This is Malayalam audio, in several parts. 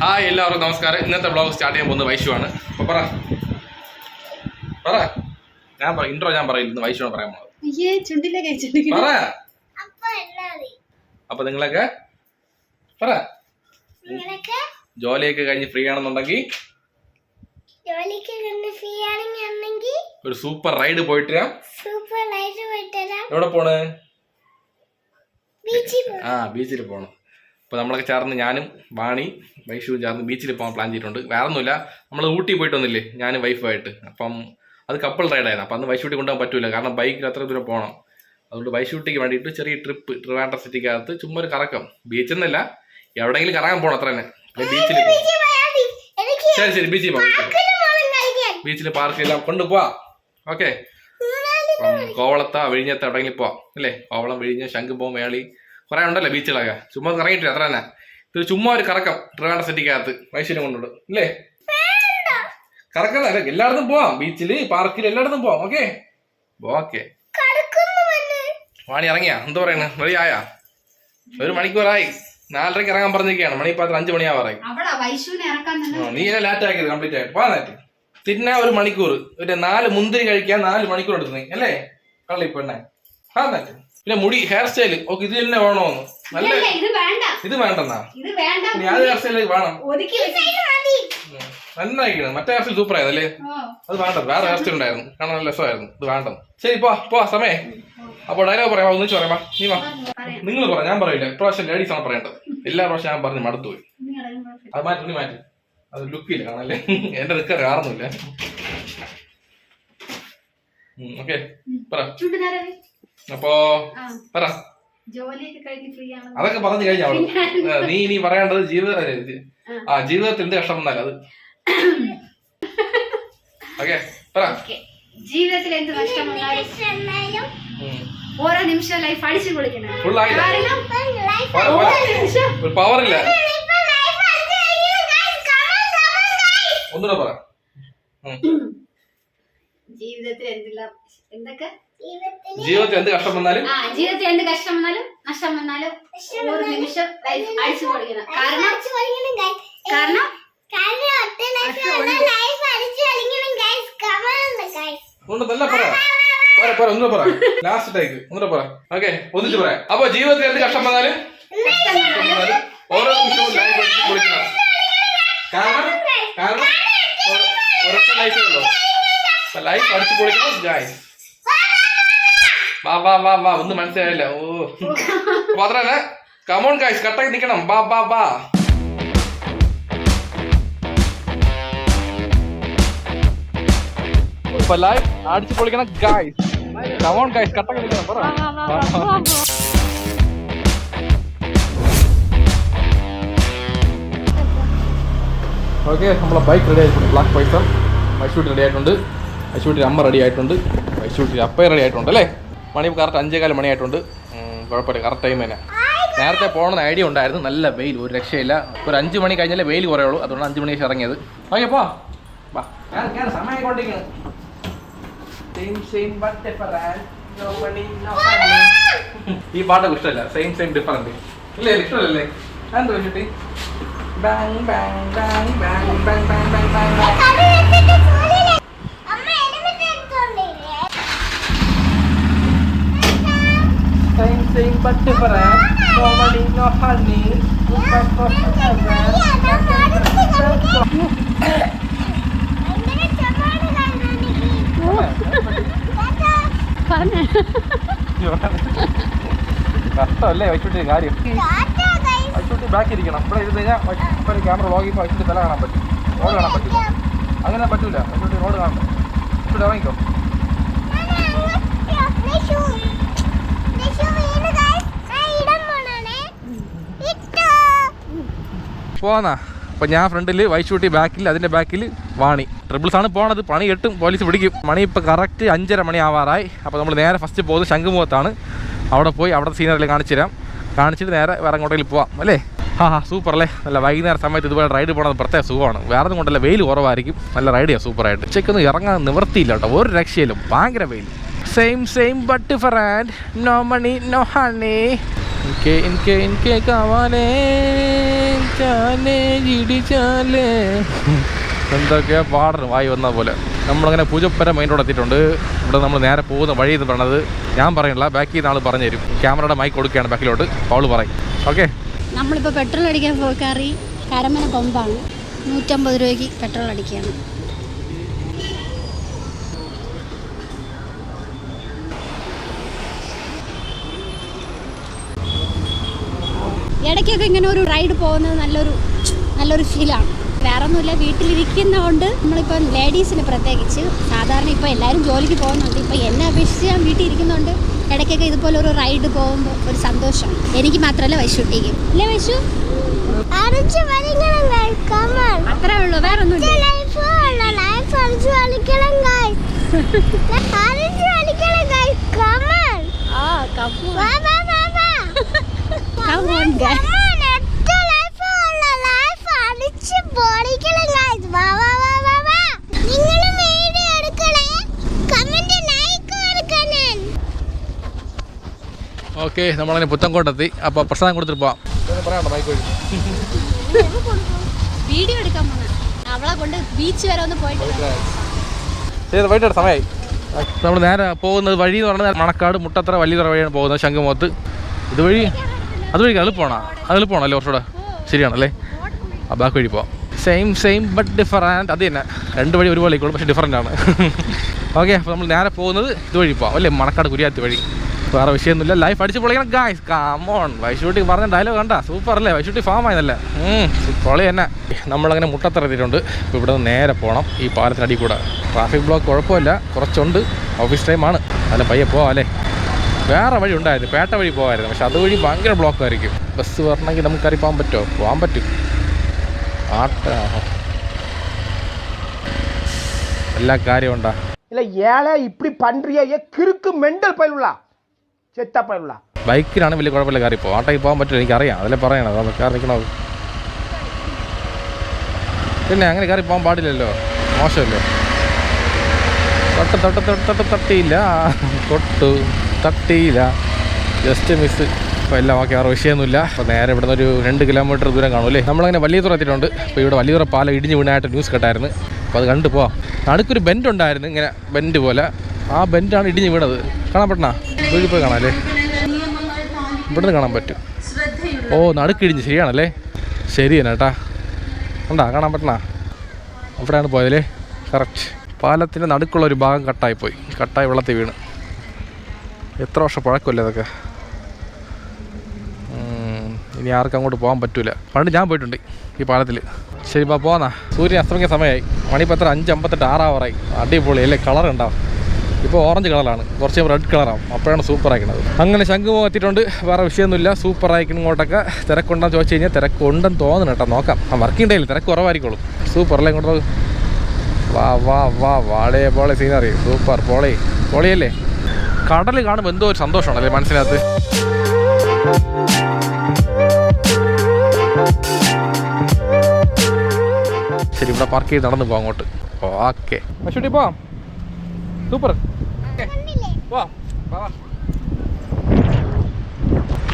ഹായ് എല്ലാവർക്കും നമസ്കാരം. ഇന്നത്തെ ബ്ലോഗ് സ്റ്റാർട്ട് ചെയ്യാൻ പോകുന്നത് വൈശുവാണ് അപ്പോൾ പറ. പറ. ഞാൻ പറ ഇൻട്രോ ഞാൻ പറയില്ല. ഇന്ന് വൈശുവാണ് പറയാൻ പോകുന്നത്. പറ. അപ്പൊ നിങ്ങളൊക്കെ പറ. ജോലിയൊക്കെ കഴിഞ്ഞ് ഫ്രീ ആണെന്നുണ്ടെങ്കിൽ ഒരു സൂപ്പർ റൈഡ് പോയിട്ട്. സൂപ്പർ റൈഡ് പോയിട്ട് എവിടെ പോണ്? ആ ബീച്ചിൽ പോകണം അപ്പോൾ നമ്മളൊക്കെ ചേർന്ന് ഞാനും വാണി വൈഷുവും ചേർന്ന് ബീച്ചിൽ പോകാൻ പ്ലാൻ ചെയ്തിട്ടുണ്ട്. വേറെ ഒന്നുമില്ല നമ്മൾ ഊട്ടി പോയിട്ട് വന്നില്ലേ ഞാനും വൈഫുമായിട്ട്. അപ്പം അത് കപ്പിൾ റൈഡായിരുന്നു അപ്പം അന്ന് വൈശൂട്ടി കൊണ്ടുപോകാൻ പറ്റില്ല കാരണം ബൈക്കിൽ അത്ര ദൂരം പോകണം. അതുകൊണ്ട് വൈശൂട്ടിക്ക് വേണ്ടിയിട്ട് ചെറിയ ട്രിപ്പ് ട്രിവാൻഡ്രം സിറ്റിക്കകത്ത് ചുമ്മാ ഒരു കറക്കം. ബീച്ചിൽ നിന്നല്ല എവിടെയെങ്കിലും കറങ്ങാൻ പോകണം അത്ര തന്നെ. ബീച്ചിൽ ശരി ശരി ബീച്ചിൽ പോകാം ബീച്ചിൽ പാർക്കിലെല്ലാം കൊണ്ടുപോവാം. ഓക്കെ കോവളത്താ കോവളത്ത വിഴിഞ്ഞത്ത് എവിടെയെങ്കിലും പോവാം. അല്ലേ? കോവളം വിഴിഞ്ഞ ശംഖുപോം മേളി കുറെ ഉണ്ടല്ലോ ബീച്ചുകളൊക്കെ? ചുമ്മാ ഒന്ന് ഇറങ്ങിയിട്ടില്ല അത്ര തന്നെ? ഇത് ചുമ്മാ ഒരു കറക്കം ട്രിവാൻഡ്ര സിറ്റിക്കകത്ത് മൈസൂരും കൊണ്ടുണ്ട്. ഇല്ലേ? കറക്കുന്നല്ല എല്ലായിടത്തും പോവാം. ബീച്ചിൽ പാർക്കിൽ എല്ലായിടത്തും പോവാം. ഓക്കെ? ഓക്കെ. വാണി ഇറങ്ങിയാ? എന്താ പറയണ? റെഡി ആയാ? ഒരു മണിക്കൂറായി. നാലരയ്ക്ക് ഇറങ്ങാൻ പറഞ്ഞിരിക്കുകയാണ് മണി ഇപ്പം അഞ്ച് മണിയാവാറായി. നീ എന്നെ ലാറ്റ് ആക്കിയത് കംപ്ലീറ്റ് ആയി. പോകാൻ നേരത്തെ. തിന്നാ ഒരു മണിക്കൂർ ഒരു നാല് മുന്തിരി കഴിക്കാൻ നാല് മണിക്കൂർ എടുത്തു നീ. അല്ലേ? കള്ളി പെണ്ണെ. നേരത്തെ. പിന്നെ മുടി ഹെയർ സ്റ്റൈൽ ഓക്കെ ഇത് തന്നെ വേണോന്ന്. നല്ല ഇത് വേണ്ട. ഇത് വേണ്ടെന്നാ? ഇത് വേണ്ട. ഇനി ഹെയർ സ്റ്റൈൽ വേണം. നന്നായിരിക്കണം മറ്റേ ഹെയർ സ്റ്റൈൽ സൂപ്പർ ആയതല്ലേ ഓ, അത് വേണ്ട. വേറെ ഹെയർ സ്റ്റൈൽ ഉണ്ടായിരുന്നു. കാണാൻ നല്ല രസമായിരുന്നു. ഇത് വേണ്ട ശരി പോ പോ സമയ. അപ്പൊ ഡയലോഗ് പറയാം. ഒന്നിച്ച് പറയാം. നീ വാ. നിങ്ങൾ പറ ഞാൻ പറയില്ല. ഇപ്രാവശ്യം ലേഡീസ് ആണ് പറയേണ്ടത്. എല്ലാ പ്രാവശ്യം ഞാൻ പറഞ്ഞ് മടുത്തു പോയി. നീ ഇറങ്ങ് വാ. അത് മാറ്റി നീ മാറ്റി. അത് ലുക്കില്ല കാണല്ലേ എന്റെ നിൽക്കാൻ കാണുന്നില്ല ഓക്കെ പറ. അപ്പോ പറ. അതൊക്കെ പറഞ്ഞു കഴിഞ്ഞ നീ ഇനി പറയേണ്ടത് ജീവിത ആ. ജീവിതത്തിന്റെ കഷ്ടം എന്നല്ല അത്. ഓക്കെ പറ. ജീവിതത്തിൽ എന്ത് നഷ്ടം ഓരോ നിമിഷം ലൈഫ് അടിച്ചു ഒരു പവർ ഇല്ല. ഒന്നുകൂടെ പറ. ജീവിതത്തിൽ എന്തെല്ലാം എന്തൊക്കെ? ജീവിതത്തിൽ എന്ത് കഷ്ടം വന്നാലും? ആ ജീവിതത്തിൽ എന്ത് കഷ്ടം വന്നാലും നഷ്ടം വന്നാലും ഒരു നിമിഷം ലൈഫ് അടിച്ചു പൊളിക്കണം കാരണം? ലാസ്റ്റ് ടൈക്ക് ഒന്നുകൂടെ പറ. ഓക്കെ ഒന്നിച്ച് പറയാം അപ്പൊ ജീവിതത്തിൽ എന്ത് കഷ്ടം വന്നാലും ഓരോ നിമിഷവും ലൈഫ് അടിച്ചു പൊളിക്കണം കാരണം? കാരണം? ഒ- ഒരൊറ്റ ലൈഫേ ഉള്ളൂ. ലൈഫ് അടിച്ച് പൊളിക്കണം ഗായ് വാ വാ വാ വാ ഒന്നും മനസ്സിലായില്ല ഓ മാത്രല്ല കമോൺ ഗായ്സ് കട്ടാക്കി നിൽക്കണം ബാ ബാ ബാ ഇപ്പൊ ലൈഫ് അടിച്ച് പൊളിക്കണം ഗായ്സ് കമോൺ ഗായ്സ് കട്ടാക്കി നിൽക്കണം പറ ഓക്കെ നമ്മളെ ബൈക്ക് റെഡി ആയിട്ടുണ്ട് ബ്ലാക്ക് പൈസൺ മൈസൂട്ടി റെഡി ആയിട്ടുണ്ട് മൈസൂട്ടി അമ്മ റെഡി ആയിട്ടുണ്ട് മൈസൂട്ടി അപ്പ റെഡി ആയിട്ടുണ്ട് അല്ലേ മണി കറക്റ്റ് അഞ്ചേകാൽ മണിയായിട്ടുണ്ട്. കുഴപ്പമില്ല. കറക്റ്റ് ടൈം തന്നെ. നേരത്തെ പോകണമെന്ന് ഐഡിയ ഉണ്ടായിരുന്നു. നല്ല വെയിൽ ഒരു രക്ഷയില്ല. ഒരു അഞ്ച് മണി കഴിഞ്ഞാലേ വെയിൽ കുറയുള്ളൂ. അതുകൊണ്ട് അഞ്ച് മണിക്ക് ഇറങ്ങിയത്. ഓക്കെ പോ. സമയം. ഈ പാട്ടൊക്കെ ഇഷ്ടമല്ല. സെയിം സെയിം ഡിഫറന്റ് ഇല്ലേ ഇഷ്ടമല്ലേ എന്താ വെച്ചിട്ട് bang bang bang bang bang bang bang bang bang കറി വെച്ചിട്ട് സ്കൂളിലെ അമ്മ എലിമിനേറ്റ് എടുത്തോണ്ടില്ലേ Same but different. No money, no honey. But for കഷ്ടമല്ലേ വൈച്ചൂട്ടി കാര്യം. വൈച്ചൂട്ടി ബാക്കി ഇരിക്കണം. ഇവിടെ ഇരുന്ന് കഴിഞ്ഞാൽ ഇപ്പോൾ ക്യാമറ ചെയ്യുമ്പോൾ വൈച്ചൂട്ടി തല കാണാൻ പറ്റും. റോഡ് കാണാൻ പറ്റില്ല. അങ്ങനെ പറ്റൂല. വൈച്ചൂട്ടി റോഡ് കാണണം ഇവിടെ ഇറങ്ങിക്കോ. പോന്നാ അപ്പോൾ ഞാൻ ഫ്രണ്ടിൽ വൈശൂട്ടി ബാക്കിൽ അതിന്റെ ബാക്കിൽ വാണി. ട്രിപ്പിൾസ് ആണ് പോണത്. പണി എട്ടും പോലീസ് പിടിക്കും. മണി ഇപ്പോൾ കറക്റ്റ് അഞ്ചര മണി ആവാറായി. അപ്പോൾ നമ്മൾ നേരെ ഫസ്റ്റ് പോകുന്നത് ശംഖുമുഖത്താണ്. അവിടെ പോയി അവിടെ സീനറിൽ കാണിച്ചു തരാം കാണിച്ചിട്ട് നേരെ വേറെ അങ്ങോട്ടേക്ക് പോവാം. അല്ലേ? ആ സൂപ്പർ അല്ലേ? നല്ല വൈകുന്നേരം സമയത്ത് ഇതുപോലെ റൈഡ് പോകണത് പ്രത്യേക സുഖമാണ്. വേറെ കൊണ്ടല്ല വെയിൽ കുറവായിരിക്കും. നല്ല റൈഡ് ചെയ്യാം സൂപ്പറായിട്ട് ഉച്ചയ്ക്കൊന്നും ഇറങ്ങാൻ നിവർത്തിയില്ല കേട്ടോ. ഒരു രക്ഷയിലും ഭയങ്കര വെയിൽ same same but friend no money no honey ഇൻകെ ഇൻകെ ഇൻകെ കാവാലേ ചാലേ ജിടി ചാലേ എന്തൊക്കെയാ പാടുന്നു വായി വന്ന പോലെ. നമ്മളങ്ങനെ പൂജപ്പര മെയിൻ റോഡ് എത്തിയിട്ടുണ്ട്. ഇവിടെ നമ്മൾ നേരെ പോകുന്ന വഴി എന്ന് പറയണത് ഞാൻ പറയണില്ല ബാക്കി നാൾ പറഞ്ഞു തരും. ക്യാമറയുടെ മൈക്ക് കൊടുക്കുകയാണ് ബാക്കിലോട്ട്. അവൾ പറയും. ഓക്കെ. നമ്മളിപ്പോൾ പെട്രോൾ അടിക്കാൻ പോയി കയറി കരമന കൊമ്പാണ് നൂറ്റമ്പത് രൂപയ്ക്ക് പെട്രോൾ അടിക്കുകയാണ്. ഇടയ്ക്കൊക്കെ ഇങ്ങനെ ഒരു റൈഡ് പോകുന്നത് നല്ലൊരു നല്ലൊരു ഫീലാണ് വേറെ ഒന്നുമില്ല വീട്ടിലിരിക്കുന്നതുകൊണ്ട് നമ്മളിപ്പം ലേഡീസിന് പ്രത്യേകിച്ച് സാധാരണ ഇപ്പോൾ എല്ലാവരും ജോലിക്ക് പോകുന്നുണ്ട്. ഇപ്പോൾ എന്നെ അപേക്ഷിച്ച് ഞാൻ വീട്ടിൽ ഇരിക്കുന്നതുകൊണ്ട് ഇടയ്ക്കൊക്കെ ഇതുപോലെ ഒരു റൈഡ് പോകുമ്പോൾ ഒരു സന്തോഷം. എനിക്ക് മാത്രമല്ല വൈശുട്ടിക്കും. അല്ലേ വൈശു. അത്രേ ഉള്ളൂ വേറെ ഒന്നുമില്ല ലൈഫ് ലൈക്ക് കൊടുക്കണേ ഓക്കെ നമ്മളങ്ങനെ പുത്തൻകോട്ടെത്തി. അപ്പോൾ പ്രസാദം കൊടുത്തിട്ട് പോവാം. വഴി വീഡിയോ എടുക്കാൻ അവളെ കൊണ്ട് ബീച്ച് വരെ ഒന്ന് പോയിട്ട് ചെയ്ത് വൈകിട്ട് സമയമായി നമ്മൾ നേരെ പോകുന്നത് വഴി എന്ന് പറഞ്ഞാൽ മണക്കാട് മുട്ടത്ര വലിയ വഴിയാണ് പോകുന്നത് ശംഖുമുഖത്ത്. ഇതുവഴി അതുവഴി എളുപ്പമാണോ അത് എളുപ്പമാണല്ലേ കുറച്ചുകൂടെ? ശരിയാണല്ലേ? ആ ബാക്ക് വഴി പോവാം. സെയിം സെയിം ബട്ട് ഡിഫറന്റ് അത് തന്നെ. രണ്ട് വഴി ഒരുപോലെ ആയിക്കോളും പക്ഷേ ഡിഫറന്റ് ആണ്. ഓക്കെ അപ്പോൾ നമ്മൾ നേരെ പോകുന്നത് ഇതുവഴി പോവാം അല്ലേ? മണക്കാട് കുരിയാത്തി വഴി. വേറെ വിഷയമൊന്നുമില്ല. ലൈഫ് അടിച്ച് പൊളിക്കണം ഗായ്സ് കാമോൺ വൈശൂട്ടി പറഞ്ഞ ഡയലോഗ് കണ്ട? സൂപ്പർ അല്ലേ? വൈശൂട്ടി ഫാം ആയതല്ല? പൊളി തന്നെ. നമ്മളങ്ങനെ മുട്ടത്തിറത്തിയിട്ടുണ്ട് ഇപ്പോൾ ഇവിടെ നിന്ന് നേരെ പോകണം ഈ പാലത്തിനടി കൂടെ. ട്രാഫിക് ബ്ലോക്ക് കുഴപ്പമില്ല. കുറച്ചുണ്ട്. ഓഫീസ് ടൈമാണ് അല്ല പയ്യെ പോവാം അല്ലേ? വേറെ വഴി ഉണ്ടായിരുന്നു. പേട്ട വഴി പോകായിരുന്നു. പക്ഷെ അതുവഴി ഭയങ്കര ബ്ലോക്ക് ആയിരിക്കും. ബസ് വരണമെങ്കിൽ നമുക്ക് കയറി പോകാൻ പറ്റുമോ? പോകാൻ പറ്റും. ആട്ട. എല്ലാ കാര്യം ഉണ്ടാ. ഇല്ല ഏളെ ഇപ്പി പണ്ടിയ കിറുക്ക് മെന്റൽ പയലുള്ള ചെത്ത പയലുള്ള ബൈക്കിലാണ് വലിയ കുഴപ്പമില്ല. കാര്യം ഇപ്പോൾ ആട്ടയ്ക്ക് പോകാൻ പറ്റുമോ? എനിക്കറിയാം. അതല്ലേ പറയണത്. അത് കയറി നിൽക്കണോ പിന്നെ അങ്ങനെ കയറി പോകാൻ പാടില്ലല്ലോ. മോശമല്ലോ? തൊട്ട് തൊട്ട് തൊട്ട് തൊട്ട് തട്ടിയില്ല. തൊട്ട്. തട്ടിയില്ല. ജസ്റ്റ് മിസ് അപ്പോൾ എല്ലാം ഓക്കെ വേറെ വിഷയമൊന്നുമില്ല. അപ്പോൾ നേരെ ഇവിടുന്ന് ഒരു രണ്ട് കിലോമീറ്റർ ദൂരം കാണും അല്ലേ? നമ്മളങ്ങനെ വലിയ തുറ എത്തിയിട്ടുണ്ട്. അപ്പോൾ ഇവിടെ വലിയ തുറ പാലം ഇടിഞ്ഞ് വീണായിട്ട് ന്യൂസ് കേട്ടായിരുന്നു അപ്പോൾ അത് കണ്ടു പോവാം. നടുക്കൊരു ബെൻഡ് ഉണ്ടായിരുന്നു ഇങ്ങനെ ബെൻഡ് പോലെ. ആ ബെൻഡാണ് ഇടിഞ്ഞ് വീണത്. കാണാൻ പറ്റണ വീട്ടിൽ പോയി കാണാം അല്ലേ? ഇവിടുന്ന് കാണാൻ പറ്റും. ഓ നടുക്കിടിഞ്ഞ് ശരിയാണല്ലേ? ശരിയാണ് കേട്ടാ. ഉണ്ടാ കാണാൻ പറ്റണ അവിടെയാണ് പോയതല്ലേ? കറക്റ്റ് പാലത്തിന്റെ നടുക്കുള്ള ഒരു ഭാഗം കട്ടായി പോയി കട്ടായി വെള്ളത്തിൽ വീണ്. എത്ര വർഷം പഴക്കമല്ലേ അതൊക്കെ ഇനി ആർക്കും അങ്ങോട്ട് പോകാൻ പറ്റൂല. പണ്ട് ഞാൻ പോയിട്ടുണ്ട് ഈ പാലത്തിൽ ശരി ബാ പോന്നാ. സൂര്യൻ അസ്തമിക്കുന്ന സമയമായി മണിപ്പത്ര അഞ്ച് അമ്പത്തെട്ട് ആറാവറായി. അടിപൊളി അല്ലേ? കളർ ഉണ്ടാവും ഇപ്പോൾ ഓറഞ്ച് കളറാണ് കുറച്ച് റെഡ് കളറാവും അപ്പോഴാണ് സൂപ്പർ ആയിക്കണത് അങ്ങനെ ശംഖുമുഖം എത്തിയിട്ടുണ്ട്. വേറെ വിഷയമൊന്നുമില്ല. സൂപ്പർ ആയിക്കണം ഇങ്ങോട്ടൊക്കെ. തിരക്കുണ്ടെന്ന് ചോദിച്ചു കഴിഞ്ഞാൽ തിരക്കുണ്ടെന്ന് തോന്നുന്നു കേട്ടോ. നോക്കാം. ആ വർക്കിംഗ് ഡേയിൽ തിരക്ക് കുറവായിരിക്കുള്ളൂ. സൂപ്പർ അല്ലേ ഇങ്ങോട്ട്? വാ വാ വാ. വാളേ പോളെ സീനറി സൂപ്പർ പോളി. പോളിയല്ലേ? കടൽ കാണുമ്പോൾ എന്തോ ഒരു സന്തോഷമാണല്ലേ മനസ്സിനകത്ത്? ശരി ഇവിടെ പാർക്ക് ചെയ്ത് നടന്നു പോകാം അങ്ങോട്ട്. ഓക്കെ. പോവാം. സൂപ്പർ.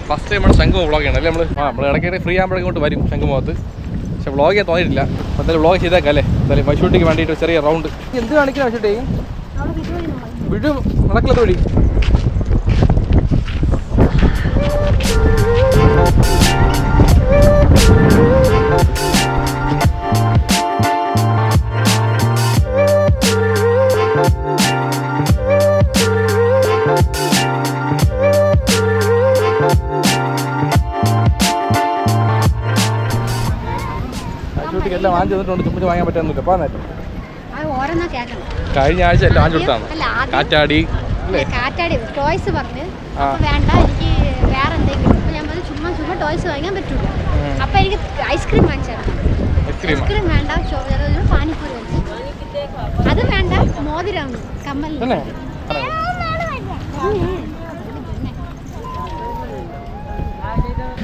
ഫസ്റ്റ് ടൈം നമ്മുടെ ശംഖുമ വ്ളോഗ് ചെയ്യണം അല്ലേ നമ്മൾ ആ നമ്മൾ ഇടയ്ക്ക് ഫ്രീ ആകുമ്പോഴേക്കും ഇങ്ങോട്ട് വരും ശംഖുമുഖത്ത് പക്ഷെ വ്ളോഗ് ചെയ്യാൻ തോന്നിയിട്ടില്ല. എന്തായാലും വ്ളോഗ് ചെയ്തേക്കാം അല്ലേ എന്തായാലും പശുട്ടിക്ക് വേണ്ടിയിട്ട് ചെറിയ റൗണ്ട് എന്ത് കാണിക്കണം പശുട്ടി വിടു നടക്കില്ല വഴി പശുട്ടിക്ക് എല്ലാം വാങ്ങിച്ചു തന്നിട്ടുണ്ട് ചുമ്പിച്ച് വാങ്ങാൻ പറ്റാന്നില്ല അപ്പോൾ നേരം കഴിഞ്ഞ ആഴ്ച എല്ലാം വാങ്ങിച്ചു കൊടുത്താണ് കാറ്റാടി കാറ്റാടി ടോയ്സ് പറഞ്ഞ്. വേണ്ട എനിക്ക് വേറെ എന്തെങ്കിലും. അപ്പൊ ഞാൻ പറഞ്ഞു ചുമ്മാ ചുമ്മാ ടോയ്സ് വാങ്ങാൻ പറ്റൂല. അപ്പോൾ എനിക്ക് ഐസ്ക്രീം വാങ്ങിച്ചു ഐസ്ക്രീം വേണ്ട പാനിപ്പൂരി അത് വേണ്ട മോതിരം കമ്മൽ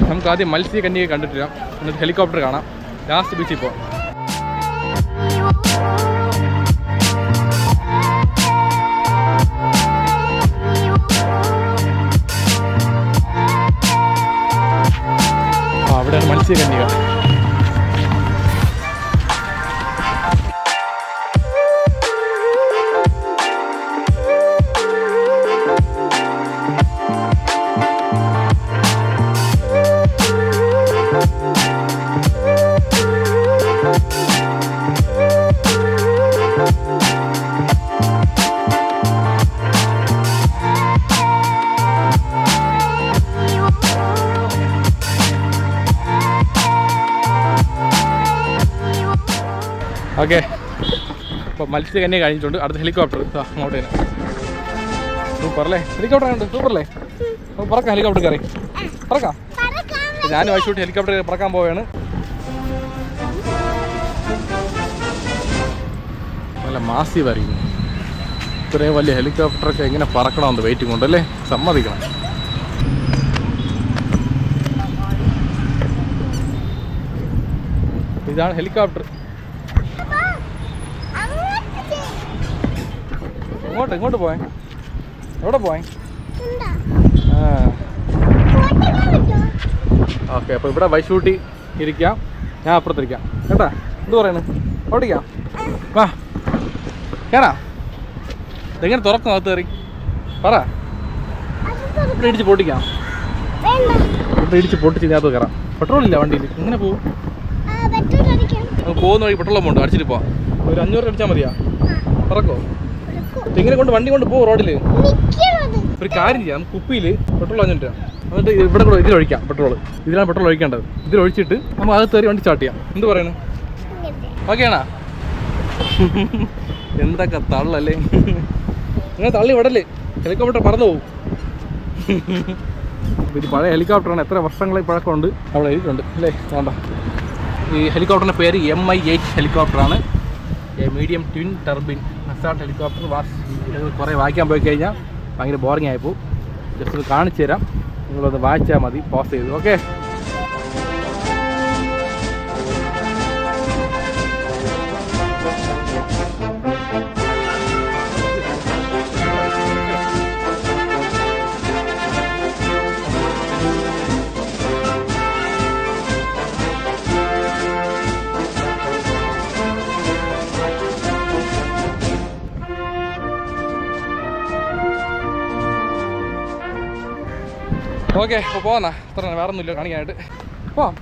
നമുക്ക് ആദ്യം മത്സ്യ മത്സ്യകന്യകെ കണ്ടിട്ടില്ല എന്നിട്ട് ഹെലികോപ്റ്റർ കാണാം. ലാസ്റ്റ് ബീച്ചിൽ പോകാം അവിടെയാണ് മത്സ്യകന്യക. അപ്പോൾ തന്നെ കഴിഞ്ഞിട്ടുണ്ട്. അടുത്ത ഹെലികോപ്റ്റർ. അങ്ങോട്ട് തന്നെ. സൂപ്പർ അല്ലേ? ഹെലികോപ്റ്റർ ഉണ്ട് സൂപ്പർ അല്ലേ? പറക്കാം ഹെലികോപ്റ്റർ കയറി. പറക്കാം. ഞാൻ വായിച്ചോട്ട് ഹെലികോപ്റ്റർ പറക്കാൻ പോവുകയാണ് നല്ല മാസി ആയിരിക്കും. ഇത്രയും വലിയ ഹെലികോപ്റ്ററൊക്കെ എങ്ങനെ പറക്കണമെന്ന് വെയിറ്റിംഗ് ഉണ്ടല്ലേ സമ്മതിക്കണം. ഇതാണ് ഹെലികോപ്റ്റർ ഇങ്ങോട്ട് ഇങ്ങോട്ട് പോയെ? എവിടെ പോയെ? ഓക്കെ അപ്പോൾ ഇവിടെ വൈശൂട്ടി ഇരിക്കാം. ഞാൻ അപ്പുറത്തിരിക്കാം. കേട്ടാ? എന്ത് പറയണ്? ഓടിക്കാം വാ. കേറാ. ഇതെങ്ങനെ തുറക്കും അകത്ത് കയറി. പറ. ഇവിടെ ഇടിച്ച് പൊട്ടിക്കാം. ഇവിടെ ഇടിച്ച് പൊട്ടിച്ച് ഇതിനകത്ത് കയറാം. പെട്രോൾ ഇല്ല വണ്ടിയിൽ. എങ്ങനെ പോകും പോകുന്ന വഴി പെട്രോൾ ഉണ്ട് അടിച്ചിട്ട് പോവാം. ഒരു അഞ്ഞൂറ് അടിച്ചാൽ മതിയാ. പറക്കോ. ഇങ്ങനെ കൊണ്ട് വണ്ടി കൊണ്ട് പോകും റോഡിൽ. ഒരു കാര്യം ചെയ്യാം കുപ്പിയിൽ പെട്രോൾ രൂപ എന്നിട്ട് ഇവിടെ കൂടെ ഇതിൽ ഒഴിക്കാം പെട്രോൾ ഇതിലാണ് പെട്രോൾ ഒഴിക്കേണ്ടത്. ഇതിൽ ഒഴിച്ചിട്ട് നമ്മൾ അകത്ത് കയറി വണ്ടി സ്റ്റാർട്ട് ചെയ്യാം. എന്ത് പറയുന്നു ഇങ്ങനത്തെ. ഓക്കെയാണോ? എന്തൊക്കെ തള്ളല്ലേ ഇങ്ങനെ തള്ളി വിടല്ലേ ഹെലികോപ്റ്റർ പറന്നു പോകും ഇത് പഴയ ഹെലികോപ്റ്ററാണ്. എത്ര വർഷങ്ങളായി പഴക്കമുണ്ട്. അവിടെ എഴുതിയിട്ടുണ്ട്. അല്ലേ? വേണ്ട. ഈ ഹെലികോപ്റ്ററിന്റെ പേര് എം ഐ എയ്റ്റ് ഹെലികോപ്റ്ററാണ്. മീഡിയം ട്വിൻ ടർബിൻ നസാട്ട് ഹെലികോപ്റ്റർ വാസ് കുറേ വായിക്കാൻ പോയി കഴിഞ്ഞാൽ ഭയങ്കര ബോറിംഗ് ആയിപ്പോൾ ജസ്റ്റ് ഒന്ന് കാണിച്ചു തരാം നിങ്ങളൊന്ന് വായിച്ചാൽ മതി പോസ് ചെയ്ത്. ഓക്കെ ഓക്കെ അപ്പോൾ പോകാന്നാ അത്ര വേറെ ഒന്നുമില്ല കാണിക്കാനായിട്ട്. പോവാം.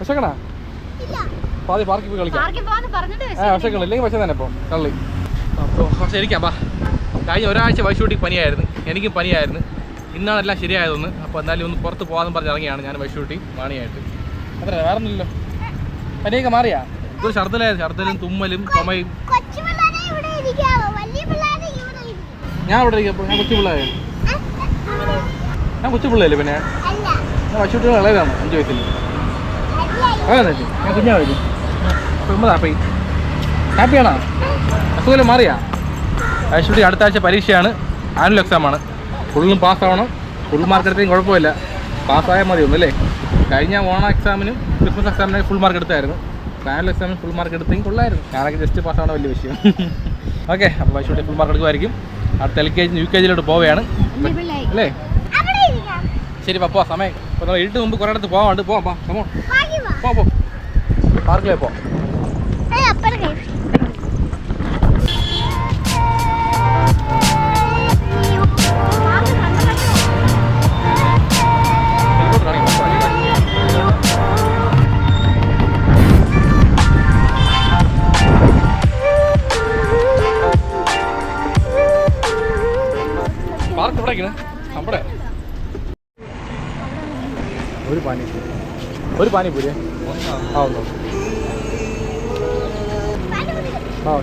വിശക്കണാ. പാതി പാർക്കിൽ പോയി കളിക്കാം. ആ വിശക്കണം ഇല്ലെങ്കിൽ പക്ഷേ തന്നെ ഇപ്പോൾ കള്ളി അപ്പോൾ ഇരിക്കാം ബാ കഴിഞ്ഞ ഒരാഴ്ച വൈശൂട്ടി പനിയായിരുന്നു. എനിക്കും പനിയായിരുന്നു. ഇന്നാണ് എല്ലാം ശരിയായതൊന്ന്. അപ്പോൾ എന്തായാലും ഒന്ന് പുറത്ത് പോകാമെന്ന് പറഞ്ഞ് ഇറങ്ങിയാണ് ഞാൻ വൈശൂട്ടി മാണിയായിട്ട്. അത്ര വേറെ ഒന്നുമില്ലല്ലോ. പനിയൊക്കെ മാറിയാ? ഇതൊരു ഛർദ്ദലായിരുന്നു ഛർദ്ദലും തുമ്മലും ചുമയും. ഞാൻ ഇവിടെ ഇരിക്കും. ഞാൻ കൊച്ചു പിള്ളേരെ ഞാൻ കൊച്ചു പിള്ളേല്ലേ പിന്നെ? ഞാൻ വൈശൂട്ടി ഇളയതാണ് അഞ്ച് വയസ്സിൽ. അതെന്നു ഞാൻ കുഞ്ഞാവും ഒമ്പതാപ്പി ഹാപ്പി ഹാപ്പിയാണോ? അസുഖം മാറിയാ? ഐശ്വര്യ അടുത്ത ആഴ്ച പരീക്ഷയാണ്. ആനുവൽ എക്സാമാണ് ഫുള്ളും പാസ്സാവണം. ഫുൾ മാർക്ക് എടുത്തെങ്കിൽ കുഴപ്പമില്ല. പാസ്സായാൽ മതി ഒന്നല്ലേ? കഴിഞ്ഞ ഓണ എക്സാമിനും ക്രിസ്മസ് എക്സാമിനും ഫുൾ മാർക്ക് എടുത്തായിരുന്നു. ആനുവൽ എക്സാമിന് ഫുൾ മാർക്ക് എടുത്തെങ്കിൽ കൊള്ളായിരുന്നു. ഞാനൊക്കെ ജസ്റ്റ് പാസ്സാവണ വലിയ വിഷയം. ഓക്കെ അപ്പോൾ ഐശ്വര്യ ഫുൾ മാർക്ക് എടുക്കുമായിരിക്കും. അടുത്ത L K G U K ജിയിലോട്ട് പോവുകയാണ്. അല്ലേ? അവിടെ ഇരിക്കാം ശരി പപ്പോ സമയം അപ്പോൾ നമ്മൾ ഇരുട്ട് മുമ്പ് കുറേ അടുത്ത് പോകാണ്ട് പോവാം പോ സമോ ബാക്കി ഒരു പാനിപ്പൂരി ആ ഒന്നോ ആ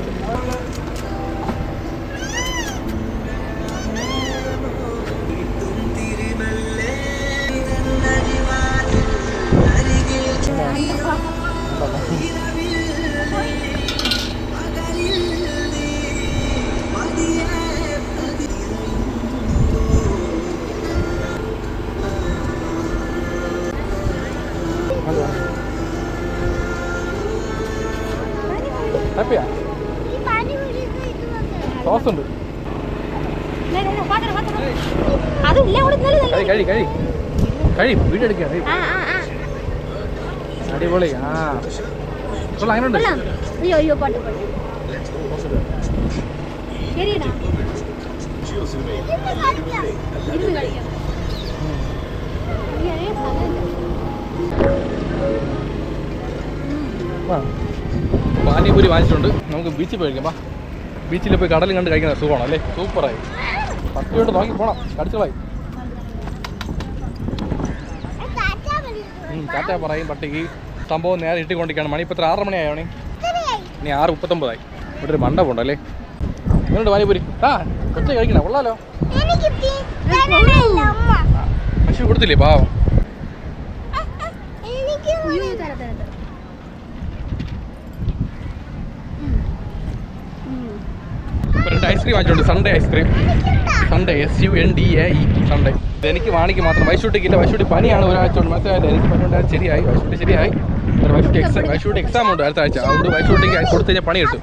ഹാപ്പിയാ? സോസ് ഉണ്ട്. കഴി കഴി കഴി. വീട് ആ ആ അടിപൊളി ആ. അങ്ങനെ ഉണ്ട്. അയ്യോ അയ്യോ പാട്ട് പാട്ട്. ശരിയടാ. ഇരുന്ന് കളിക്കാം? ആ. പാനിപൂരി വാങ്ങിച്ചിട്ടുണ്ട്. നമുക്ക് ബീച്ചിൽ പോയി കഴിക്കാം വാ. ബീച്ചിൽ പോയി കടലും കണ്ട് കഴിക്കുന്ന സുഖമാണ് അല്ലേ സൂപ്പറായി. പട്ടിയോട്ട് നോക്കി പോണം. കടിച്ചോളായി. ചാറ്റ പറയും പട്ടിക്ക് സംഭവം നേരെ ഇട്ടിക്കൊണ്ടിരിക്കുകയാണ് മണി ഇപ്പം ആറ് മണിയായോണി ഇനി ആറ് മുപ്പത്തൊമ്പതായി. ഇവിടെ ഒരു മണ്ഡപം ഉണ്ടല്ലേ എന്നിട്ട് പാനിപൂരി. ആ കൊച്ചു കഴിക്കണ. കൊള്ളാലോ. പക്ഷെ പശു കൊടുത്തില്ലേ? പാവം എനിക്ക് അയ്യോ, തരാം, തരാം, തരാം. ഇപ്പോൾ രണ്ട് ഐസ്ക്രീം വാങ്ങിച്ചോണ്ട് sundae ice cream. Sundae S U N D A E sundae എനിക്ക് വാണിക്ക് മാത്രം വൈശൂട്ടിക്കില്ല വൈശൂട്ടി പനിയാണ് ഒരാഴ്ച കൊണ്ട് മനസ്സിലായില്ല എനിക്ക് പനിയുണ്ടായാലും ശരിയായി. വൈശൂട്ടി ശരിയായി. വൈശൂട്ടി എക്സാം വൈശൂട്ടി എക്സാം ഉണ്ട് അടുത്ത ആഴ്ച. അതുകൊണ്ട് വൈശൂട്ടിക്ക് കൊടുത്തു കഴിഞ്ഞാൽ പണി കിട്ടും.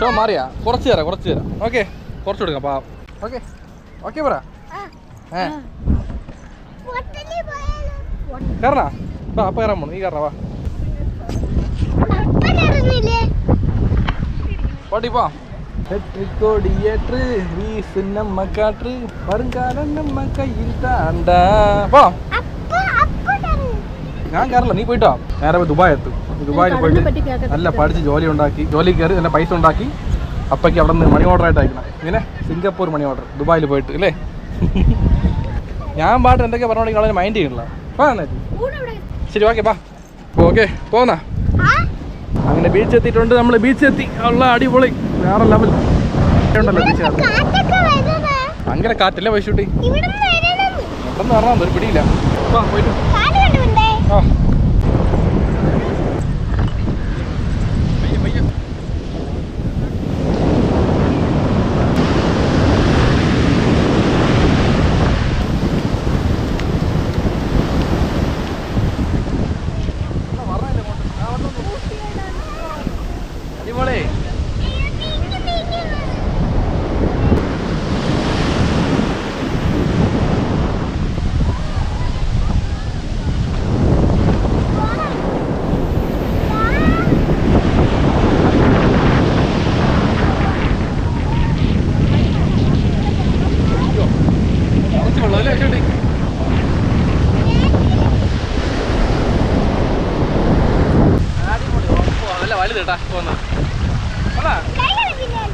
ഷോ മാറിയാ? കുറച്ച് തരാം കുറച്ച് തരാം. ഓക്കെ കുറച്ച് കൊടുക്കാം പാ ഓക്കെ ഓക്കെ പറ. ഏ. കയറണ? അപ്പം കയറാൻ പോണു. നീ കയറണ വാ. പോ. பா கொடியேற்று வீசு நம்ம காற்று வருங்காலம் நம்ம கையில் தாண்டா പോ അപ്പ അപ്പനിറങ്ങി ഞാൻ കയറില്ല നീ പോയിട്ടോ നേരെ പോയി ദുബായ് എത്തും ദുബായിൽ കടലിനെ പോയിട്ട് പറ്റി കേൾക്കത്തില്ല. നല്ല പഠിച്ച് ജോലി ഉണ്ടാക്കി ജോലി കയറി നല്ല പൈസ ഉണ്ടാക്കി അപ്പയ്ക്ക് അവിടെ നിന്ന് മണി ഓർഡർ ആയിട്ട് അയക്കണം ഇങ്ങനെ സിംഗപ്പൂർ മണി ഓർഡർ ദുബായിൽ പോയിട്ട് അല്ലേ ഞാൻ പാട്ട് എന്തൊക്കെ പറഞ്ഞോണ്ടെങ്കിൽ അവളെ മൈൻഡ് ചെയ്യണില്ല വാ എന്നായിട്ട് ശരി ഓക്കെ പാ ഓക്കെ പോന്നാ ആ അങ്ങനെ ബീച്ച് എത്തിയിട്ടുണ്ട് നമ്മൾ ബീച്ച് എത്തി ഉള്ള അടിപൊളി വേറെ ലെവൽ ഉണ്ടല്ലോ അങ്ങനെ കാറ്റല്ലേ വൈശൂട്ടി പറഞ്ഞാൽ പിടിയില്ല. പോയിട്ട് കാട് കണ്ടുണ്ടേ ആ പയ്യെ, പയ്യെ. അടിപൊളി കുറച്ച് വെള്ളം അല്ലേ വൈശൂട്ടി അടിപൊളി ഓ, നല്ല വലുത് കേട്ടാ പോന്ന അതാ കൈ കളിപ്പില്ലേ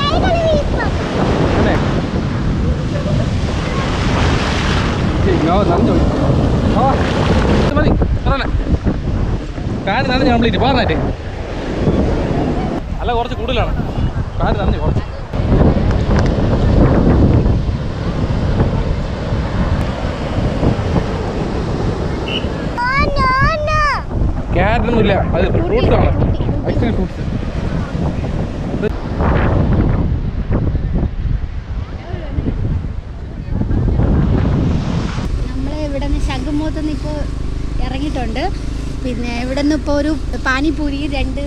കൈ കളിപ്പിപ്പം അല്ലേ ശരിയോ നനഞ്ഞു പോയി ആ ഇത് മതി പറഞ്ഞേ കാര് നനഞ്ഞ് കംപ്ലീറ്റ് പറഞ്ഞേ അല്ല കുറച്ച് കൂടുതലാണ്. കാര് തന്നെ കുറച്ച്. ഓ നോ നോ ക്യാരറ്റൊന്നുമില്ല. അത് ഫ്രൂട്ട്സ് ആണ്. Ice cream fruits. ഇറങ്ങിയിട്ടുണ്ട്. പിന്നെ ഇവിടെ നിന്ന് ഇപ്പോൾ ഒരു പാനിപൂരി രണ്ട്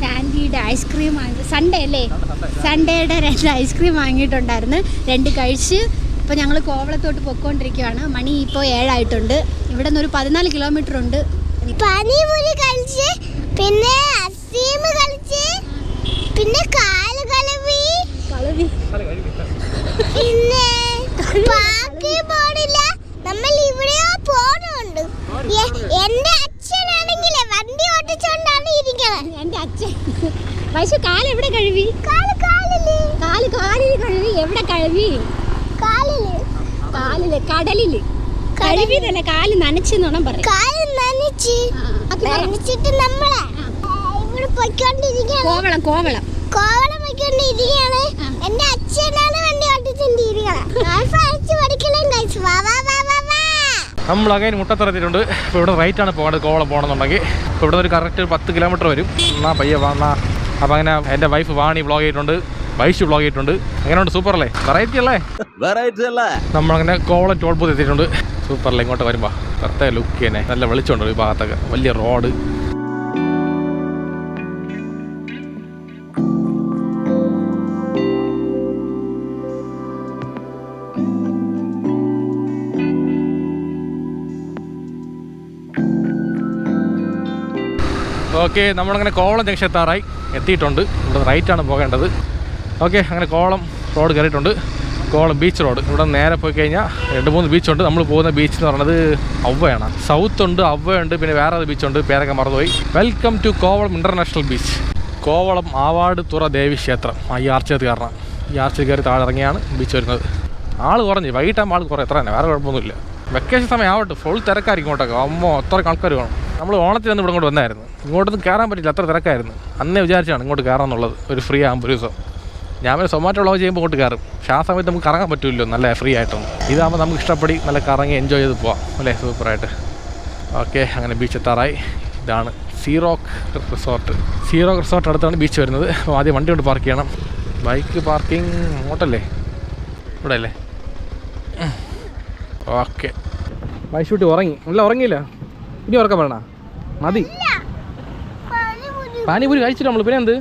സാൻഡിയുടെ ഐസ്ക്രീം വാങ്ങി സൺഡേ അല്ലേ? സൺഡേയുടെ രണ്ട് ഐസ്ക്രീം വാങ്ങിയിട്ടുണ്ടായിരുന്നു. രണ്ട് കഴിച്ച് ഇപ്പോൾ ഞങ്ങൾ കോവളത്തോട്ട് പൊയ്ക്കൊണ്ടിരിക്കുകയാണ് മണി ഇപ്പോൾ ഏഴായിട്ടുണ്ട്. ഇവിടെ നിന്ന് ഒരു പതിനാല് കിലോമീറ്റർ ഉണ്ട്. പാനിപൂരി കഴിച്ച് പിന്നെ അസീം കളിച്ച് പിന്നെ കാൽ കളവി കളവി പിന്നെ ബാക്കി പോണില്ല നമ്മൾ ഇവിടെയോ പോണുണ്ട്. എന്റെ വണ്ടി ഇരിക്കുന്നത് എന്റെ അച്ഛൻ. പശു കാൽ എവിടെ കഴുകി? കാൽ കാലിൽ. കാൽ കാലിൽ കഴുകി. എവിടെ കഴുകി? കാലിൽ. കാലിൽ കടലിൽ. കഴുകിയതല്ല കാൽ നനച്ചെന്നോണം പറയാം. കാൽ നനച്ച്. നനച്ചിട്ട് നമ്മളെ ഇവിടെ പൊയ്ക്കൊണ്ടിരിക്കുകയാണ് കോവളം കോവളം. കോവളം പൊയ്ക്കൊണ്ടിരിക്കുകയാണ് അച്ഛനാണ് വണ്ടി പഠിക്കലേ വാ വാ വാ. നമ്മൾ അങ്ങനെ മുട്ടത്തിറത്തിയിട്ടുണ്ട് ഇപ്പോൾ ഇവിടെ റൈറ്റ് ആണ് പോകേണ്ടത് കോവളം പോകണമെന്നുണ്ടെങ്കിൽ ഇപ്പോൾ ഇവിടെ ഒരു കറക്റ്റ് പത്ത് കിലോമീറ്റർ വരും. എന്നാ പയ്യെ വാ അപ്പോൾ അങ്ങനെ എന്റെ വൈഫ് വാണി ബ്ലോഗ് ചെയ്തിട്ടുണ്ട് വൈഷ് ബ്ലോഗ് ചെയ്തിട്ടുണ്ട്. അങ്ങനെയുണ്ട് സൂപ്പർ അല്ലേ? വെറൈറ്റി അല്ലേ? വെറൈറ്റി അല്ലേ? നമ്മളങ്ങനെ കോവളം ടോൾ ബൂത്ത് എത്തിയിട്ടുണ്ട്. സൂപ്പർ അല്ലേ? ഇങ്ങോട്ട് വരുമ്പോൾ പ്രത്യേക ലുക്ക് തന്നെ. നല്ല വെളിച്ചമുണ്ട് ഈ ഭാഗത്തൊക്കെ. വലിയ റോഡ് ഓക്കെ നമ്മളങ്ങനെ കോവളം ജംഗ്ഷൻ എത്താറായി എത്തിയിട്ടുണ്ട്. ഇവിടെ റൈറ്റാണ് പോകേണ്ടത്. ഓക്കെ അങ്ങനെ കോവളം റോഡ് കയറിയിട്ടുണ്ട്. Kovalam beach road. ഇവിടെ നേരെ പോയി കഴിഞ്ഞാൽ രണ്ട് മൂന്ന് ബീച്ചുണ്ട്. നമ്മൾ പോകുന്ന ബീച്ച് എന്ന് പറയുന്നത് അവയാണ് സൗത്ത് ഉണ്ട് അവ്വയുണ്ട് പിന്നെ വേറെ ബീച്ചുണ്ട്. പേരൊക്കെ മറന്നുപോയി. Welcome to Kovalam international beach Kovalam Avaduthura ദേവി ക്ഷേത്രം. ഈ ആർച്ചത് കാരണം ഈ ആർച്ചത് കയറി താഴെ ഇറങ്ങിയാണ് ബീച്ച് വരുന്നത്. ആൾ കുറഞ്ഞു. വൈകിട്ടാകുമ്പോൾ ആൾ കുറേ. എത്ര തന്നെ. വേറെ കുഴപ്പമൊന്നുമില്ല. വെക്കേഷൻ സമയം ആവട്ടെ. ഫുൾ തിരക്കായിരിക്കും കേട്ടോ അമ്മോ അത്രയ്ക്ക് ആൾക്കാർ വേണം. നമ്മൾ ഓണത്തിന് അന്ന് ഇവിടെ ഇങ്ങോട്ട് വന്നായിരുന്നു. ഇങ്ങോട്ടൊന്നും കയറാൻ പറ്റില്ല അത്ര തിരക്കായിരുന്നു. അന്നേ വിചാരിച്ചാണ് ഇങ്ങോട്ട് കയറാമെന്നുള്ളത് ഒരു ഫ്രീ ആകുമ്പോൾ ഒരു ദിവസം. ഞാൻ പിന്നെ സൊമാറ്റോ ഉള്ളവ ചെയ്യുമ്പോൾ ഇങ്ങോട്ട് കയറും. പക്ഷേ ആ സമയത്ത് നമുക്ക് കറങ്ങാൻ പറ്റില്ലല്ലോ നല്ല ഫ്രീ ആയിട്ടൊന്നും. ഇതാകുമ്പോൾ നമുക്ക് ഇഷ്ടപ്പെടി നല്ല കറങ്ങി എൻജോയ് ചെയ്ത് പോവാം. അല്ലേ? സൂപ്പറായിട്ട് ഓക്കെ അങ്ങനെ ബീച്ച് എത്താറായി. ഇതാണ് സീറോക്ക് റിസോർട്ട് സീറോക്ക് റിസോർട്ട് അടുത്താണ് ബീച്ച് വരുന്നത്. അപ്പോൾ ആദ്യം വണ്ടി കൊണ്ട് പാർക്ക് ചെയ്യണം. ബൈക്ക് പാർക്കിംഗ് അങ്ങോട്ടല്ലേ? ഇവിടെ അല്ലേ ഓക്കെ വൈശൂട്ടി ഉറങ്ങി. ഇല്ല ഉറങ്ങിയില്ല. ഇനി ഉറക്കം വേണ മതി. പാനിപൂരി കഴിച്ചിട്ട് നമ്മൾ പിന്നെ എന്ത്?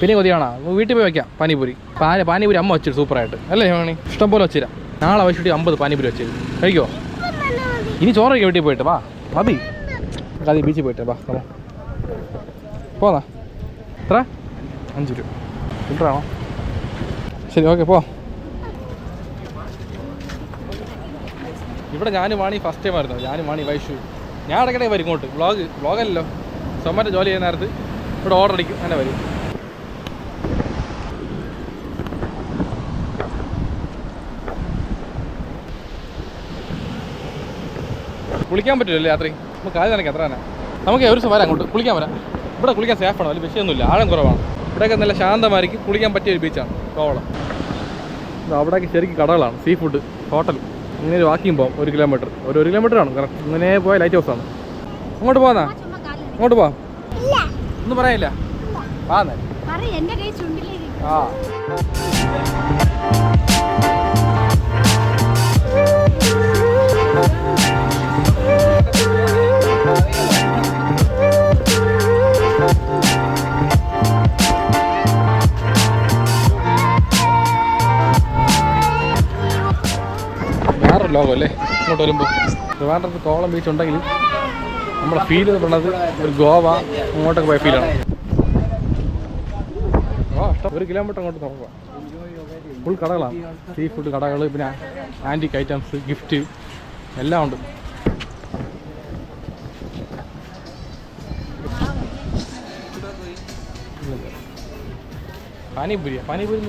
പിന്നെ കൊതിയാണോ? വീട്ടിൽ പോയി വെക്കാം പാനിപൂരി. പാനി പാനിപൂരി അമ്മ വെച്ചിട്ട് സൂപ്പറായിട്ട്. അല്ലേ ഹോണി ഇഷ്ടം പോലെ വെച്ചിരാം. നാളെ വൈശൂട്ടി അമ്പത് പാനിപൂരി വെച്ചിരും കഴിക്കോ. ഇനി ചോറ് കഴിക്കാം വീട്ടിൽ പോയിട്ട് വാ. മതി. അതി ബീച്ചിൽ പോയിട്ട് വാ. വാ. പോന്നാ. എത്ര? അഞ്ച് രൂപ. ലിറ്ററാണോ ശരി ഓക്കെ പോ. ഇവിടെ ഞാൻ വാണി ഫസ്റ്റ് ടൈം ആയിരുന്നു. ഞാൻ വാണി വൈഷു. ഞാൻ ഇടയ്ക്കിടെ വരും ഇങ്ങോട്ട്. വ്ളോഗ് വ്ളോഗല്ലോ സൊമാറ്റോ ജോലി ചെയ്യുന്ന നേരത്ത് ഇവിടെ ഓർഡർ അടിക്കും. അങ്ങനെ വരും. കുളിക്കാൻ പറ്റില്ലല്ലേ രാത്രി? നമുക്ക് കാര്യം നിനക്ക് അത്ര തന്നെ. നമുക്ക് ഒരു ദിവസം വരാം അങ്ങോട്ട്. കുളിക്കാൻ വരാം. ഇവിടെ കുളിക്കാൻ സേഫാണ് വലിയ വിഷയമൊന്നുമില്ല. ആഴം കുറവാണ്. ഇവിടെയൊക്കെ നല്ല ശാന്തമായിരിക്കും. കുളിക്കാൻ പറ്റിയ ഒരു ബീച്ചാണ് കോവളം. അവിടെയൊക്കെ ശരിക്കും കടകളാണ്. സീ ഫുഡ് ഹോട്ടൽ ഇങ്ങനെ ഒരു വാക്കിംഗ് പോകാം ഒരു കിലോമീറ്റർ ഒരു ഒരു കിലോമീറ്റർ ആണ് കറക്റ്റ് ഇങ്ങനെ പോയ ലൈറ്റ് ഹൗസ് ആണ്. അങ്ങോട്ട് പോകാന്നാ അങ്ങോട്ട് പോവാം. ഒന്നും പറയാനില്ല. എന്റെ കൈ ലോകം അല്ലേ ഇങ്ങോട്ട് വരുമ്പോൾ ട്രിവാൻഡ്രത്ത് കോളം ബീച്ച് ഉണ്ടെങ്കിലും നമ്മളെ ഫീൽ എന്ന് പറയുന്നത് ഒരു ഗോവ അങ്ങോട്ടൊക്കെ പോയ ഫീലാണ് ഒരു കിലോമീറ്റർ അങ്ങോട്ട് നോക്കുക ഫുൾ കടകളാണ് സീ ഫുഡ് കടകൾ പിന്നെ ആന്റിക് ഐറ്റംസ് ഗിഫ്റ്റ് എല്ലാം ഉണ്ട്. പാനിപൂരിയാ പാനിപൂരി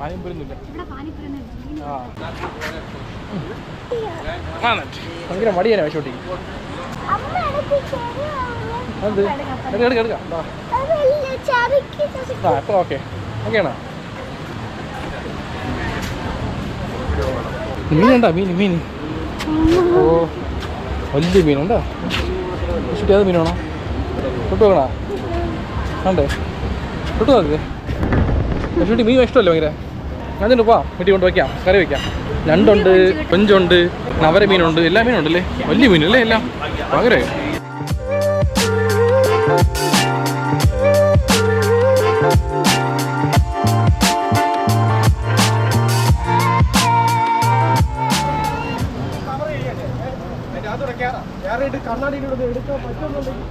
പാനിപൂരി ഒന്നുമില്ല ഇവിടെ പാനിപ്പൂരി ഒന്നും ഇല്ല. ആ ആ, ഭയങ്കര മടിയാണ് വിഷോട്ടിക്ക്. അത് എടുക്ക എടുക്ക. ആ ഇപ്പോൾ ഓക്കെ. ഓക്കെയാണോ മീനുണ്ടോ? മീൻ മീൻ. ഓ വലിയ മീനുണ്ടോ? ചുറ്റി അത് മീനാണോ? തൊട്ട് നോക്കണോ? കണ്ടേ തൊട്ട് നോക്ക്. ചുറ്റി മീൻ ഇഷ്ടമല്ലേ ഭയങ്കര? അതിന് പോവാം വീട്ടിൽ കൊണ്ട് വയ്ക്കാം കറി വയ്ക്കാം ഞണ്ടുണ്ട് കൊഞ്ചുണ്ട് നവര മീനുണ്ട് എല്ലാ മീനും ഉണ്ടല്ലേ വലിയ മീനല്ലേ എല്ലാം? ഭയങ്കര കണ്ണാടിയിലൂടെ എടുക്കാൻ പറ്റുന്നുണ്ടെങ്കിൽ